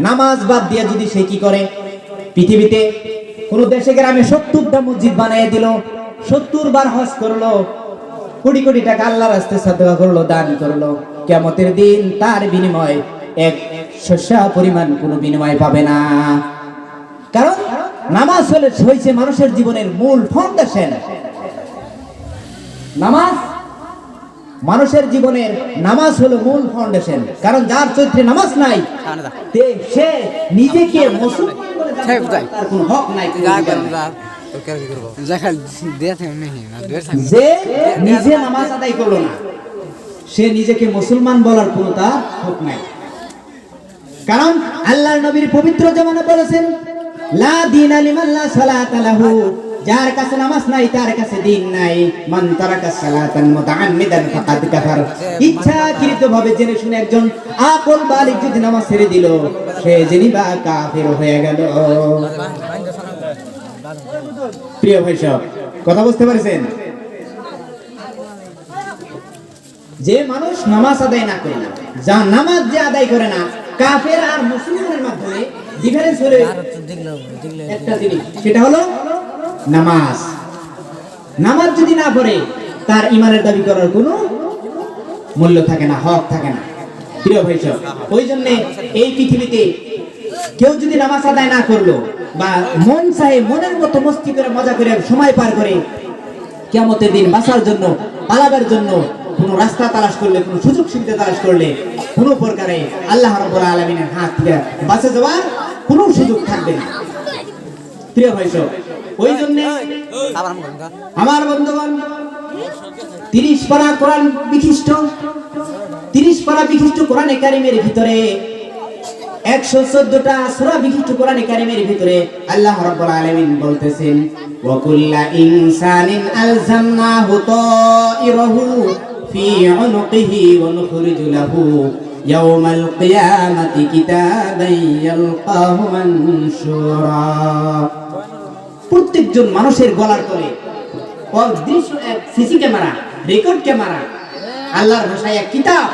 নামাজ বাদ দিয়ে যদি সে কি করে? পৃথিবীতে কোন দেশে গ্রামে সত্তরটা মসজিদ বানিয়ে দিল সত্তর বার হজ করল, কোটি কোটি টাকা আল্লাহ রাস্তায় সাদকা করল, দান করল। কেমতের দিন তার বিনিময় এক শস্যা পরিমাণ কোনো বিনিময় পাবে না। কারণ নামাজ হলে হয়েছে মানুষের জীবনের মূল ফাউন্ডেশন নামাজ মানুষের জীবনের নামাজ হলো মূল ফাউন্ডেশন কারণ যার চরিত্রে নামাজ নাই সে নিজেকে মুসলমান বলে। তার কোনো হক নাই যা নিজে নামাজ আদায় করল না সে নিজেকে বলার কোনো তার হক নাই। কারণ আল্লাহর নবীর পবিত্র জামানে বলেছেন লা দিন সালাত যার কাছে নামাজ নাই তার কাছে দিন নাই। মান তারাকা সালাতান মুতাআম্মিদান ফাকাদ কাফার। ইচ্ছাকৃত ভাবে জেনে শুনে একজন আকল বালিক যদি নামাজ ছেড়ে দিল সে জেনি বা কাফের হয়ে গেল। প্রিয় ভাই সব কথা বুঝতে পারছেন? যে মানুষ নামাজ আদায় না করে যা নামাজ যে আদায় করে না কাফের আর মুসলমানের মাধ্যমে ডিফারেন্স হলে একটা জিনিস সেটা হলো নামাজ। নামাজ যদি না পড়ে, তার ইমানের দাবি করার কোনো মূল্য থাকে না, হক থাকে না। প্রিয় ভাই ওই জন্যে এই পৃথিবীতে কেউ যদি নামাজ আদায় না করল বা মন চাহে মনের মতো মস্তি করে, মজা করে সময় পার করে কেমতের দিন বাঁচার জন্য, পালাবার জন্য কোনো রাস্তা তালাশ করলে, কোনো সুযোগ সুবিধা তালাশ করলে, কোনো প্রকারে আল্লাহ রব্বুল আলমিনের হাত থেকে বাঁচে যাওয়ার কোনো সুযোগ থাকবে না। প্রিয় ভাই ওই জন্য আমার বন্ধুগণ, তিরিশ পারা কোরআন বিশিষ্ট, তিরিশ পারা বিশিষ্ট কোরআন কারিমের ভিতরে, একশো চোদ্দটা সুরা বিশিষ্ট কোরআন কারিমের ভিতরে আল্লাহ রাব্বুল আলামিন বলতেছেন, ওয়া কুল্লা ইনসানিন আলজামনাহু তাইরাহু ফি উনুকিহি ওয়া নুখরিজু লাহু প্রত্যেকজন মানুষের গলার তলে। সিসি ক্যামেরা, রেকর্ড ক্যামেরা, আল্লাহর ভাষায় এক কিতাব।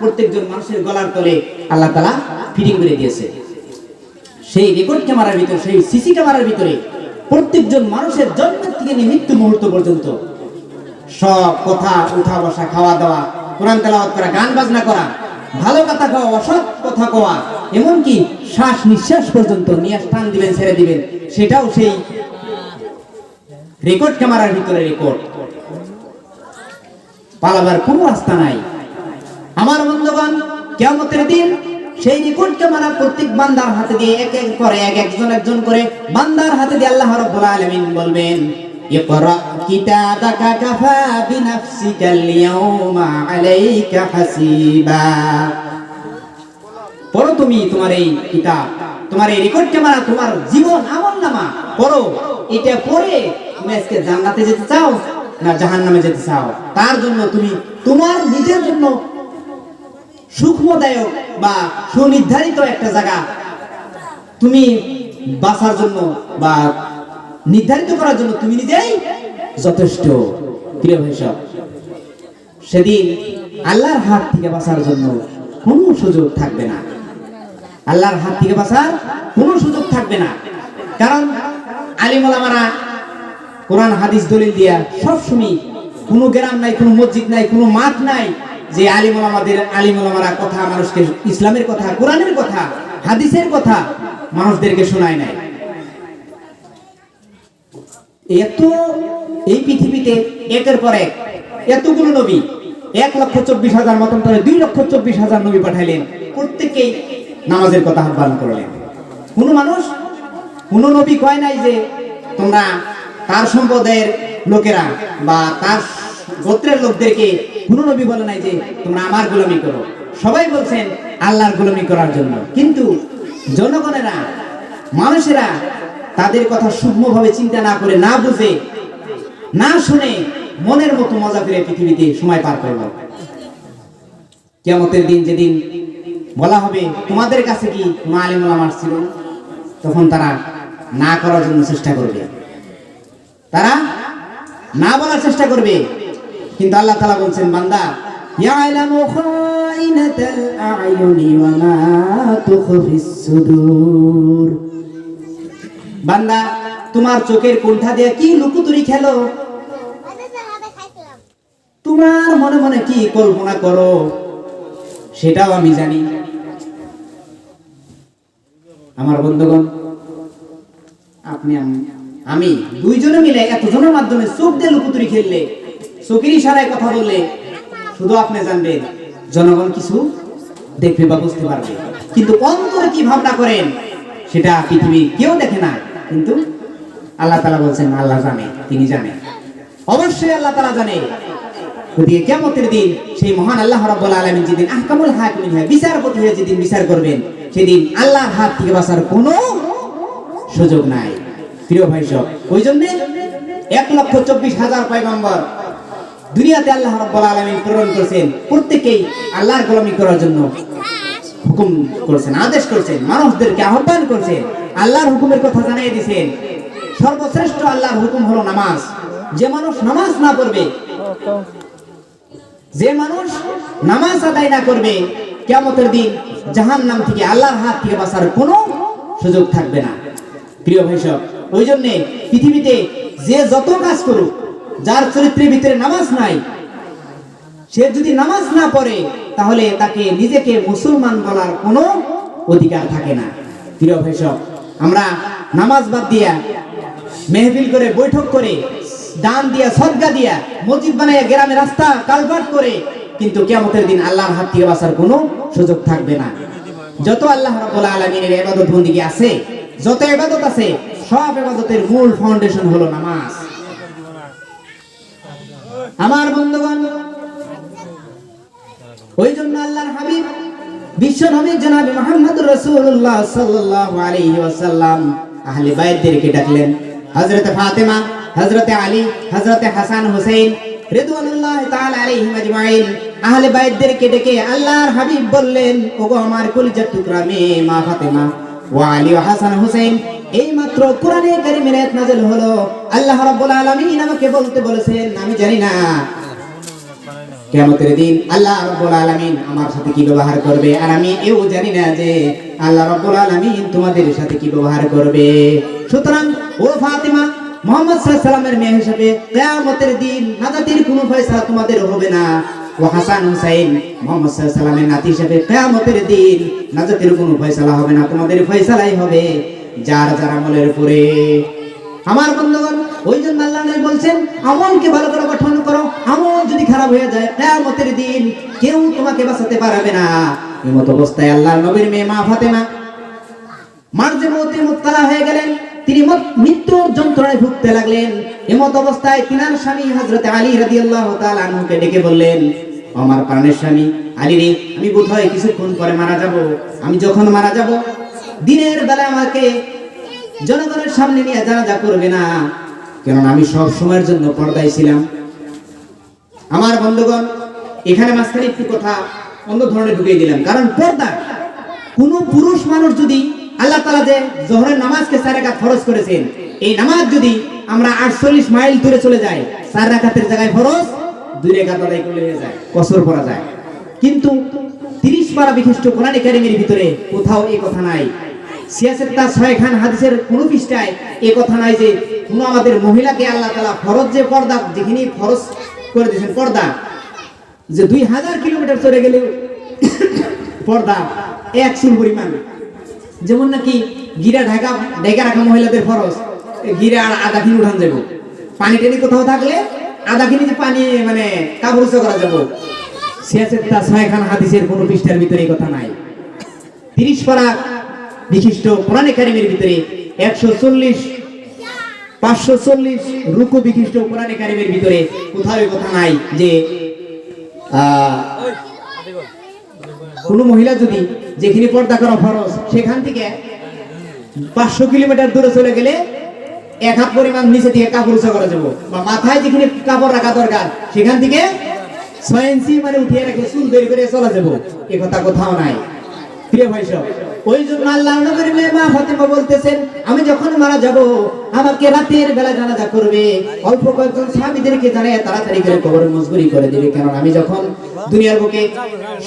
প্রত্যেকজন মানুষের গলার তলে আল্লাহ তালা ফিটিং করে দিয়েছে। সেই রেকর্ড ক্যামেরার ভিতরে, সেই সিসি ক্যামেরার ভিতরে প্রত্যেকজন মানুষের জন্ম থেকে মৃত্যু মুহূর্ত পর্যন্ত সব কথা, উঠা বসা, খাওয়া দাওয়া, কোরআন তেলাওয়াত করা, গান বাজনা করা, ভালো কথা খাওয়া অসৎ কথা কোয়া এমনকি শ্বাস নিঃশ্বাস পর্যন্ত নিয়ে টান দিবেন, ছেড়ে দিবেন, সেটাও সেই রেকর্ড ক্যামেরার ভিতরে রেকর্ড। পালাবার কোনো রাস্তা নাই। আমার বন্ধুগণ কেমতের দিন সেই রেকর্ড ক্যামেরা প্রত্যেক বান্দার হাতে দিয়ে এক এক করে, এক একজন একজন করে বান্দার হাতে দিয়ে আল্লাহ রাব্বুল আলামিন বলবেন, ইকরা কিতাবাকা কাফা বিনাফসিকাল ইয়াউমা আলাইকা হাসিবা। পড়ো তুমি তোমার এই কিতাব তোমার এই রেকর্ড ক্যামেরা তোমার জীবন আমল নামা পড়ো এটা পড়ে তুমি আজকে জান্নাতে যেতে চাও না জাহান্নামে যেতে চাও? তার জন্য তুমি তোমার নিজের জন্য সূক্ষ্মদায়ক বা সুনির্ধারিত একটা জায়গা তুমি বাঁচার জন্য বা নির্ধারিত করার জন্য তুমি নিজেই যথেষ্ট। প্রিয় ভাই সব সেদিন আল্লাহর হাত থেকে বাঁচার জন্য কোনো সুযোগ থাকবে না। আল্লাহর হাত থেকে বাঁচার কোনো সুযোগ থাকবে না। কারণ আলিমলামারা কোরআন, হাদিস দলিল দিয়া সবসময় কোনো গ্রাম নাই, কোনো মসজিদ নাই, কোনো মাঠ নাই যে আলিমলামাদের আলিমলামারা কথা মানুষকে ইসলামের কথা, কোরআনের কথা, হাদিসের কথা মানুষদেরকে শোনায় নাই। এত এই পৃথিবীতে একের পর এক এতগুলো নবী, এক লক্ষ চব্বিশ হাজার মতন করে দুই লক্ষ চব্বিশ হাজার নবী পাঠাইলেন। প্রত্যেকেই নামাজের কথা আহ্বান করলেন। কোন মানুষ, কোন নবী কয় নাই যে, তোমরা তার সম্প্রদায়ের লোকেরা বা তার গোত্রের লোকদেরকে কোন নবী বলে নাই যে, তোমরা আমার গোলামি করো। সবাই বলছেন, আল্লাহর গোলামি করার জন্য। কিন্তু জনগণেরা, মানুষেরা তাদের কথা সূক্ষ্মভাবে চিন্তা না করে, না বুঝে, না শুনে মনের মতো মজা করে পৃথিবীতে সময় পার করল কেমতের দিন যেদিন বলা হবে, তোমাদের কাছে কি কোনো আলিম ওলামার ছিল? তখন তারা না করার জন্য চেষ্টা করবে। তারা না বলার চেষ্টা করবে। কিন্তু আল্লাহ তালা বলছেন, বান্দা, ইয়ালামু খাইনাতাল আয়ুনি ওয়া মা তুখফিস সুদূর। বান্দা, তোমার চোখের কোণঠা দিয়ে কি লুকুতুরি খেলো? তোমার মনে মনে কি কল্পনা করো? সেটাও আমি জানি। আমার বন্ধুগণ, আপনি আমি- দুইজনে মিলে এতজনের মাধ্যমে চোখ দিয়ে লুকুতুরি খেললে, চোখের ইশারায় কথা বললে, শুধু আপনি জানবেন, জনগণ কিছু দেখবে বা বুঝতে পারবে। কিন্তু অন্তরে কি ভাবনা করেন, সেটা পৃথিবী কেউ দেখে না। কিন্তু আল্লাহ তালা বলছেন, আল্লাহ জানে, তিনি জানেন অবশ্যই আল্লাহ তালা জানে। গতিকে কেমতের দিন সেই মহান আল্লাহ রাব্বুল আলামিন যেদিন আহকামুল হাকিমিন হয়ে বিচারপতি হয়ে যেদিন বিচার করবেন সেদিন আল্লাহর হাত থেকে বাঁচার কোনো সুযোগ নাই। প্রিয় ভাই সব, ওই জন্য এক লক্ষ চব্বিশ হাজার পয়গম্বর দুনিয়াতে আল্লাহ রাব্বুল আলামিন প্রেরণ করেছেন, প্রত্যেকেই আল্লাহর গোলামি করার জন্য হুকুম করেছেন, আদেশ করেছেন, মানুষদেরকে আহ্বান করেছেন, আল্লাহর হুকুমের কথা জানিয়ে দিয়েছেন। সর্বশ্রেষ্ঠ আল্লাহর হুকুম হলো নামাজ। যে মানুষ নামাজ না পড়বে, যে মানুষ নামাজ আদায় না করবে কেমতের দিন জাহান নাম থেকে আল্লাহর হাত থেকে বাঁচার কোনো সুযোগ থাকবে না। প্রিয় ভাই সব ওই জন্যে পৃথিবীতে যে যত কাজ করুক, যার চরিত্রের ভিতরে নামাজ নাই, সে যদি নামাজ না পড়ে, তাহলে তাকে নিজেকে মুসলমান বলার কোনো অধিকার থাকে না। প্রিয় ভাই সব, আমরা নামাজ বাদ দিয়া মেহফিল করে, বৈঠক করে, দান দিয়া সদগা দিয়া, মসজিদ বানাইয়া, গ্রামে রাস্তা, কালভার্ট করে কিন্তু কিয়ামতের দিন আল্লাহর হাত থেকে বাঁচার কোনো সুযোগ থাকবে না। যত আল্লাহ রাব্বুল আলামিনের ইবাদত বন্দিগি আছে, যত ইবাদত আছে, সব ইবাদতের মূল ফাউন্ডেশন হলো নামাজ। আমার বন্ধুগণ ওই জন্য আল্লাহর হাবিব, বিশ্ব নবী জনাবে মোহাম্মদ রাসূলুল্লাহ সাল্লাল্লাহু আলাইহি ওয়াসাল্লাম আহলে বাইতদেরকে ডাকলেন। হযরতে ফাতেমা, হযরতে আলী, হযরতে হাসান হুসাইন আমার কেমতের দিন আল্লাহ রব্বুল আলামিন আমার সাথে কি ব্যবহার করবে? আর আমি এও জানি না যে আল্লাহ রব্বুল আলামিন তোমাদের সাথে কি ব্যবহার করবে। সুতরাং ও ফাতিমা মোহাম্মদ সাল্লামের মেয়ে হিসেবে কেয়ামতের দিন নাজাতির কোনো ফয়সালা তোমাদের হবে না। ও হাসান হুসাইন মোহাম্মদ সাল্লামের নাতি হিসেবে কেয়ামতের দিন নাজাতির কোনো ফয়সালা হবে না, তোমাদের ফয়সালাই হবে। যার যার আমলের উপরে। আমার বন্ধুগণ, ওই জন্য আল্লাহ বলছেন, আমলকে ভালো করে গঠন করো। আমল যদি খারাপ হয়ে যায়, কিয়ামতের দিন কেউ তোমাকে বাঁচাতে পারবে না। এই মত অবস্থায় আল্লাহর নবীর মেয়ে মা ফাতেমা মার্জে মতে মুক্তালা হয়ে গেলেন। তিনি মত- মৃত্যুর যন্ত্রণায় ভুগতে লাগলেন। এমত অবস্থায় তিনার স্বামী হযরতে আলী রাদিয়াল্লাহু তাআলা আনহুকে ডেকে বললেন "ও আমার প্রাণের স্বামী, আলী রে, আমি বোধহয় কিছুক্ষণ পরে মারা যাব। আমি যখন মারা যাব, দিনের বেলা আমাকে জনগণের সামনে নিয়ে জানাজা করবে না। কেননা আমি সব সময়ের জন্য পর্দায় ছিলাম। আমার বন্ধুগণ, এখানে মাঝখানে একটু কথা অন্য ধরনের ঢুকিয়ে দিলাম। কারণ পর্দা কোন পুরুষ মানুষ যদি আল্লাহ তালা যে জোহরের নামাজকে চার রাকাত ফরজ করেছেন, এই নামাজ যদি আমরা আটচল্লিশ মাইল দূরে চলে যাই, চার রাকাতের জায়গায় ফরজ, দুই রেখাত আদায় করলে হয়ে যায়, কসর পড়া যায়। কিন্তু তিরিশ পারা বিশিষ্ট কোরআন একাডেমির ভিতরে কোথাও এই কথা নাই। সিয়াসের তার ছয় খান হাদিসের কোন পৃষ্ঠায় এ কথা নাই যে কোন আমাদের মহিলাকে আল্লাহ তালা ফরজ যে পর্দা যেখানে ফরজ করে দিয়েছেন পর্দা, যে দুই হাজার কিলোমিটার চলে গেলে পর্দা এক চুল পরিমাণ। যেমন নাকি গিরা ঢাকা ঢাকা রাখা মহিলাদের ফরজ গিরা আর আধা কিলো উঠান যাব পানি টেনে কোথাও থাকলে আধা যে পানি মানে কাপড় করা যাব সিয়াসের তা ছয় খান হাদিসের কোনো পৃষ্ঠার ভিতরে এই কথা নাই। তিরিশ পারা বিশিষ্ট কোরআন একাডেমির ভিতরে একশো চল্লিশ পাঁচশো চল্লিশ রুকু বিশিষ্ট কোরআন একাডেমির ভিতরে কোথাও কথা নাই যে আহ, কোনো মহিলা যদি যেখানে পর্দা করা ফরজ, সেখান থেকে পাঁচশো কিলোমিটার দূরে চলে গেলে এক হাত পরিমাণ নিচে থেকে কাপড় উঁচা করা যাব। বা মাথায় যেখানে কাপড় রাখা দরকার, সেখান থেকে ছয় ইঞ্চি মানে উঠিয়ে রেখে চুল বের করে চলা যাব। এ কথা কোথাও নাই। প্রিয় ওই জন্য আল্লাহ নবীর মেয়ে মা বলতেছেন, আমি যখন মারা যাব, আমাকে রাতের বেলা জানাজা করবে। অল্প কয়েকজন সাহাবীদেরকে জানায় তাড়াতাড়ি করে কবরে মজবুরি করে দিবে। কারণ আমি যখন দুনিয়ার বুকে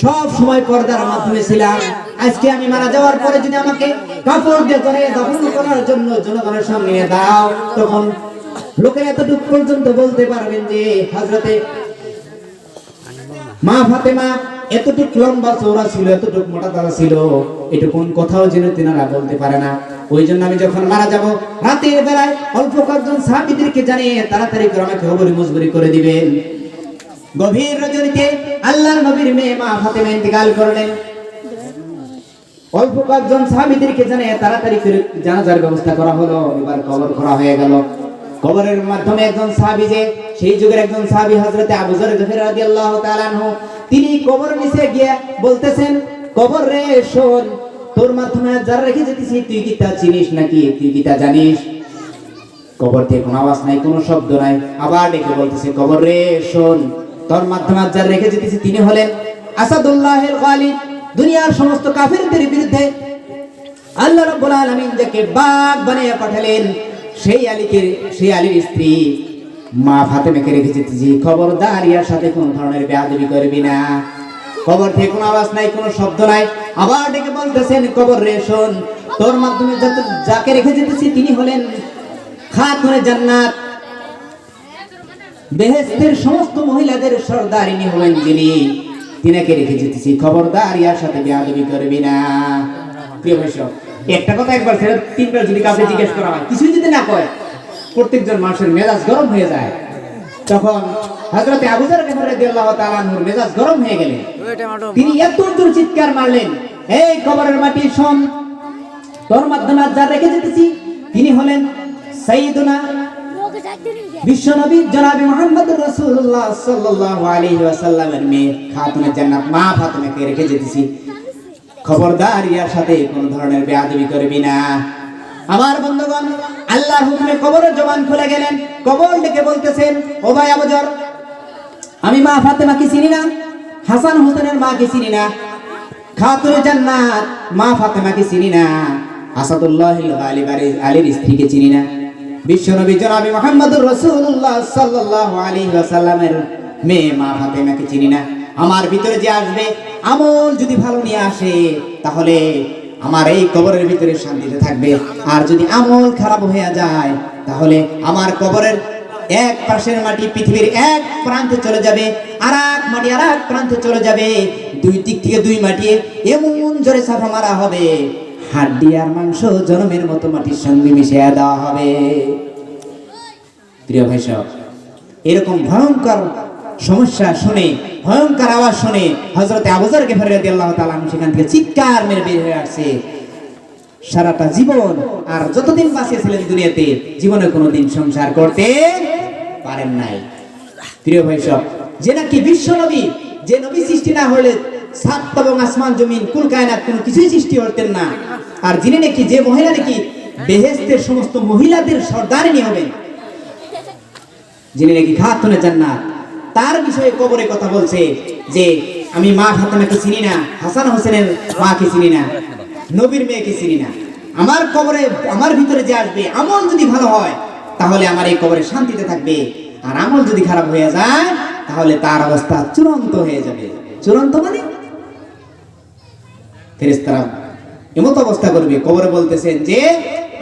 সব সময় পর্দার মাধ্যমে ছিলাম, আজকে আমি মারা যাওয়ার পরে যদি আমাকে কাপড় দিয়ে দফন করার জন্য জনগণের সামনে দাও, তখন লোকের এতটুকু পর্যন্ত বলতে পারবেন যে হজরতে মা ফাতেমা এতটুক লম্বা চৌড়া ছিল, এতটুক মোটা তারা ছিল এটুকুন কথাও যেন তিনারা বলতে পারে না। ওই জন্য আমি যখন মারা যাব, রাতের বেলায় অল্প কয়েকজন সাহাবীদেরকে জানিয়ে তাড়াতাড়ি করে আমাকে খবরে মজবুরি করে দিবেন গভীর রজনীতে আল্লাহর নবীর মেয়ে মা ফাতেমা ইন্তেকাল করলেন অল্প কয়েকজন সাহাবীদেরকে জানিয়ে তাড়াতাড়ি করে জানাজার ব্যবস্থা করা হলো, এবার কবর করা হয়ে গেল। কবরের মাধ্যমে একজন সাহাবী যে, সেই যুগের একজন সাহাবী হযরতে আবু যর গফির রাদিয়াল্লাহু তাআলা আনহু, তিনি কবর নিচে গিয়ে বলতেছেন, কবর রে, শোন, তোর মাধ্যমে যারা রেখে যেতেছি, তুই কি তা চিনিস নাকি? তুই কি তা জানিস? কবর থেকে কোনো আওয়াজ নাই, কোনো শব্দ নাই। আবার ডেকে বলতেছে, কবর রে, শোন, তোর মাধ্যমে যার রেখে যেতেছি, তিনি হলেন আসাদুল্লাহের গালিব দুনিয়ার সমস্ত কাফিরদের বিরুদ্ধে আল্লাহ রাব্বুল আলামিন যাকে বাঘ বানিয়ে পাঠালেন সেই আলীকে সেই আলীর স্ত্রী মা ফাতেমাকে রেখে যেতেছি খবরদার, ইয়ার সাথে কোনো ধরনের বেয়াদবি করবি না। কবর থেকে কোনো আওয়াজ নাই, কোনো শব্দ নাই। আবার ডেকে বলতেছেন কবর রে, শোন, তোর মাধ্যমে যত যাকে রেখে যেতেছি তিনি হলেন খাতুনে জান্নাত। বেহেস্তের সমস্ত মহিলাদের সর্দারিনী হলেন যিনি তিনাকে রেখে যেতেছি। খবরদার, ইয়ার সাথে বেয়াদবি করবি না। প্রিয় বৈষ্ণব একটা কথা একবার ছেড়ে তিনবার যদি কাউকে জিজ্ঞেস করা হয়, কিছুই যদি না কয়, প্রত্যেকজন মানুষের মেজাজ গরম হয়ে যায়। তখন হজরতে আবুজার রাদিয়াল্লাহু তাআলা আনহুর মেজাজ গরম হয়ে গেলেন তিনি এত জোর চিৎকার মারলেন, এই কবরের মাটি শোন, তোর মাধ্যমে যার রেখে যেতেছি, তিনি হলেন সাইয়্যিদুনা বিশ্বনবী জনাবি ওয়াসাল্লামের মেয়ে খাতুনে জান্নাত, মা রেখে যেতেছি। খবরদার, ইয়ার সাথে কোন ধরনের বেয়াদবি করবি না। আমার বন্ধুগণ, আল্লাহর হুকুমে কবরের জবান খুলে গেলেন। কবর ডেকে বলতেছেন, ও ভাই আবুজর, আমি মা ফাতেমাকে চিনি না, হাসান হোসেনের মাকে চিনি না, খাতুনে জান্নাত মা ফাতেমাকে চিনি না আসাদুল্লাহ আলী, আলীর স্ত্রীকে চিনি না। বিশ্বনবী জনাবি মোহাম্মদুর রসুল্লাহ সাল্লাল্লাহু আলাইহি ওয়াসাল্লামের মেয়ে মা ফাতেমাকে চিনি না। আমার ভিতরে যে আসবে, আমল যদি ভালো নিয়ে আসে, তাহলে আমার এই কবরের ভিতরে শান্তিতে থাকবে। আর যদি আমল খারাপ হয়ে যায়, তাহলে আমার কবরের এক পাশের মাটি পৃথিবীর এক প্রান্তে চলে যাবে আর এক মাটি আর এক প্রান্তে চলে যাবে। দুই দিক থেকে দুই মাটি এমন জোরে সাফা মারা হবে। হাড্ডি আর মাংস জনমের মতো মাটির সঙ্গে মিশিয়ে দেওয়া হবে। প্রিয় ভাই এরকম ভয়ঙ্কর সমস্যা শুনে, ভয়ঙ্কর আওয়াজ শুনে হজরতে আবুজার গেফার রাদিয়াল্লাহু তাআলা আনহু সেখান থেকে চিৎকার মেরে বের হয়ে আসছে। সারাটা জীবন আর যতদিন বাঁচিয়েছিলেন দুনিয়াতে, জীবনে কোনোদিন সংসার করতে পারেন নাই। প্রিয় ভাই সব, যে নাকি বিশ্ব নবী, যে নবী সৃষ্টি না হলে সাত এবং আসমান জমিন, কুল কায়নাত কোনো কিছুই সৃষ্টি হতেন না। আর যিনি নাকি, যে মহিলা নাকি বেহেস্তের সমস্ত মহিলাদের সর্দারিনী হবেন, যিনি নাকি খাতুনে জান্নাত তার বিষয়ে কবরে কথা বলছে যে, আমি মা ফাতেমাকে চিনি না, হাসান হোসেনের মাকে চিনি না, নবীর মেয়েকে চিনি না। আমার কবরে, আমার ভিতরে যে আসবে, আমল যদি ভালো হয়, তাহলে আমার এই কবরে শান্তিতে থাকবে। আর আমল যদি খারাপ হয়ে যায়, তাহলে তার অবস্থা চূড়ান্ত হয়ে যাবে। চূড়ান্ত মানে? ফেরেস্তারা এমত অবস্থা করবে। কবরে বলতেছেন যে,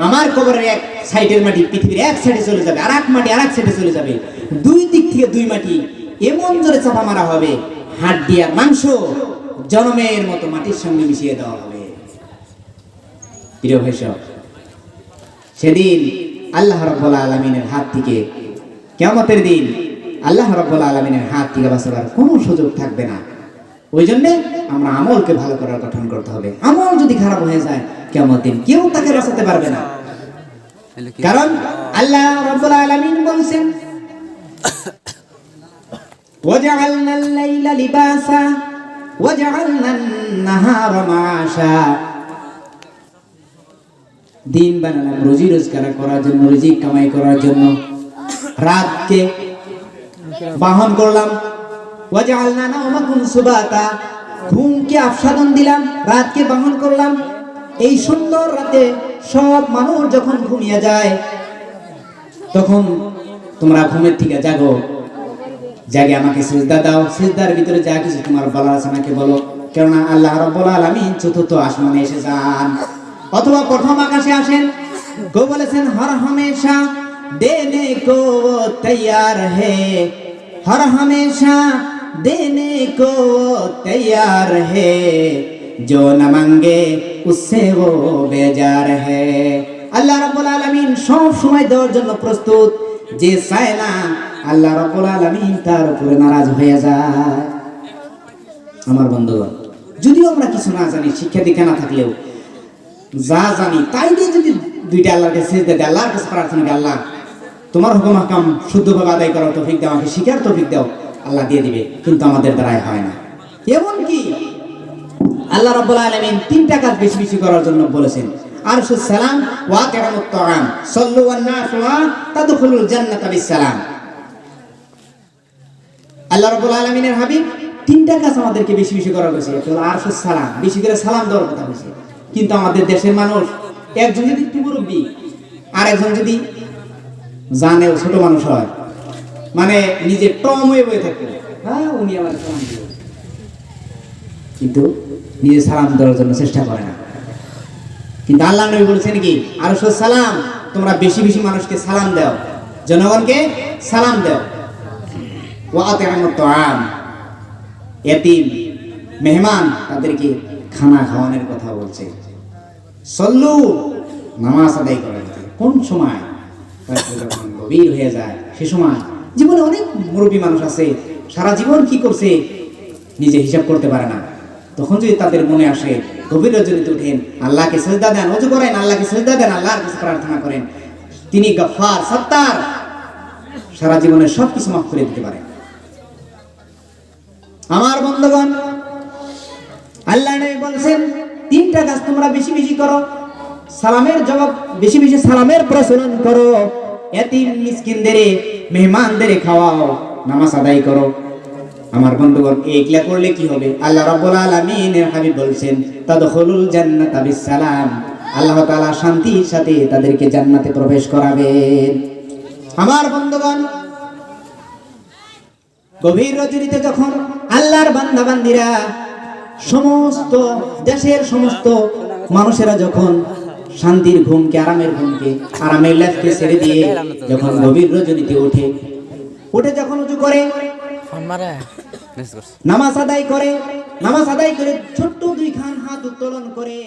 আমার কবরের এক সাইডের মাটি, পৃথিবীর এক সাইডে চলে যাবে আর এক মাটি আর এক সাইডে চলে যাবে। দুই দিক থেকে দুই মাটি এমন জোরে চাপা মারা হবে হাত আর মাংস জনমের মতো মাটির সঙ্গে মিশিয়ে দেওয়া হবে। প্রিয় ভাই সব, সেদিন আল্লাহ রব্বুল আলমিনের হাত থেকে কেমতের দিন আল্লাহ রব্বুল আলমিনের হাত থেকে বাঁচাবার কোনো সুযোগ থাকবে না। ওই জন্যে আমরা আমলকে ভালো করার গঠন করতে হবে। আমল যদি খারাপ হয়ে যায় কেমন দিন কেউ তাকে বাঁচাতে পারবে না। কারণ আল্লাহ রব্বুল আলামিন বলেছেন وجعلنا الليل لباسا وجعلنا النهار معاشا দিন বানালাম রুজি রোজগার করার জন্য রুজি কামাই করার জন্য রাতকে বাহন করলাম ওয়াজআলনা নাওমাকুম সুবাতা ঘুমকে দিনকে আস্বাদন দিলাম রাতকে বহন করলাম এই সুন্দর রাতে সব মানুষ যখন ঘুমিয়ে যায় তখন তোমরা ঘুমের থেকে জাগো জাগে আমাকে সিজদা দাও সিজদার ভিতরে যা কিছু তোমার বলার আছে আমাকে বলো কেননা আল্লাহ রাব্বুল আলামিন চতুর্থ আসমানে এসে যান অথবা প্রথম আকাশে আসেন কেউ বলেছেন হর হমেশা দেনে কো वो तैयार है हर हमेशा देने को वो तैयार है जो न मांगे उससे वो बेजार है আল্লাহ রাব্বুল আলামিন সব সময় দেওয়ার জন্য প্রস্তুত যে চায় না আল্লাহ রাব্বুল আলামিন তার উপরে নারাজ হয়ে যায়। আমার বন্ধুগণ, যদিও আমরা কিছু না জানি, শিক্ষা দীক্ষা না থাকলেও যা জানি, তাই দিয়ে যদি দুইটা আল্লাহর কাছে সেজদা দেয়, আল্লাহর কাছে প্রার্থনা আল্লাহ তোমার হুকুম হাকাম শুদ্ধভাবে আদায় করার তৌফিক দাও, আমাকে শিকার তৌফিক দাও, আল্লাহ দিয়ে দিবে, কিন্তু আমাদের দ্বারাই হয় না। এমন কি আল্লাহ রাব্বুল আলামিন তিনটা কাজ বেশি বেশি করার জন্য বলেছেন আরশুস সালাম ওয়া কিরামুত তাআম, সাল্লু ওয়ান নাসু ওয়া তাদখুলুল জান্নাতা বিসসালাম। আল্লাহ রাব্বুল আলামিনের হাবিব তিনটা কাজ আমাদেরকে বেশি বেশি করা হয়েছে। আরশুস সালাম, বেশি করে সালাম দেওয়ার কথা বলেছে কিন্তু আমাদের দেশের মানুষ, একজন যদি একটু মুরব্বী আর একজন যদি জানেও ছোট মানুষ হয় মানে নিজে টম হয়ে বয়ে থাকবে হ্যাঁ উনি আমার সালাম কিন্তু নিজে সালাম দেওয়ার জন্য চেষ্টা করে না। কিন্তু আল্লাহ নবী বলেছেন কি আর সালাম, তোমরা বেশি বেশি মানুষকে সালাম দাও। জনগণকে সালাম দাও। মেহমান তাদেরকে খানা খাওয়ানোর কথা বলছে। সল্লু, নামাজ আদায় করে কোন সময়? গভীর হয়ে যায়, সে সময় জীবনে অনেক মুরব্বী মানুষ আছে, সারা জীবন কি করছে? নিজে হিসাব করতে পারে না। তখন যদি তাদের মনে আসে, গভীর রজনীতে উঠেন, আল্লাহকে সেজদা দেন অজু করেন, আল্লাহকে সেজদা দেন, আল্লাহর কাছে প্রার্থনা করেন, তিনি গফার সত্তার, সারা জীবনের সব কিছু মাফ করে দিতে পারেন। আমার বন্ধুগণ, আল্লাহ নবী বলছেন, তিনটা কাজ তোমরা বেশি বেশি করো। সালামের জবাব, বেশি বেশি সালামের প্রচলন করো। এতিম মিসকিনদের মেহমানদের খাওয়াও, নামাজ আদায় করো। আমার বন্ধুগণ এইগুলা করলে কি হবে? আল্লাহ রাব্বুল আলামিনের হাবিব বলছেন, তাদখুলুল জান্নাতা বিসালাম আল্লাহ তাআলা শান্তির সাথে তাদেরকে জান্নাতে প্রবেশ করাবেন। আমার বন্ধুগণ গভীর রজনীতে যখন আল্লাহর বান্দা বান্দিরা সমস্ত দেশের সমস্ত মানুষেরা যখন শান্তির ঘুমকে আরামের ঘুমকে আরামের লেফকে ছেড়ে দিয়ে যখন গভীর রজনীতে ওঠে উঠে যখন উঁচু করে নামাজ আদায় করে নামাজ আদায় করে ছোট্ট দুই খান হাত উত্তোলন করে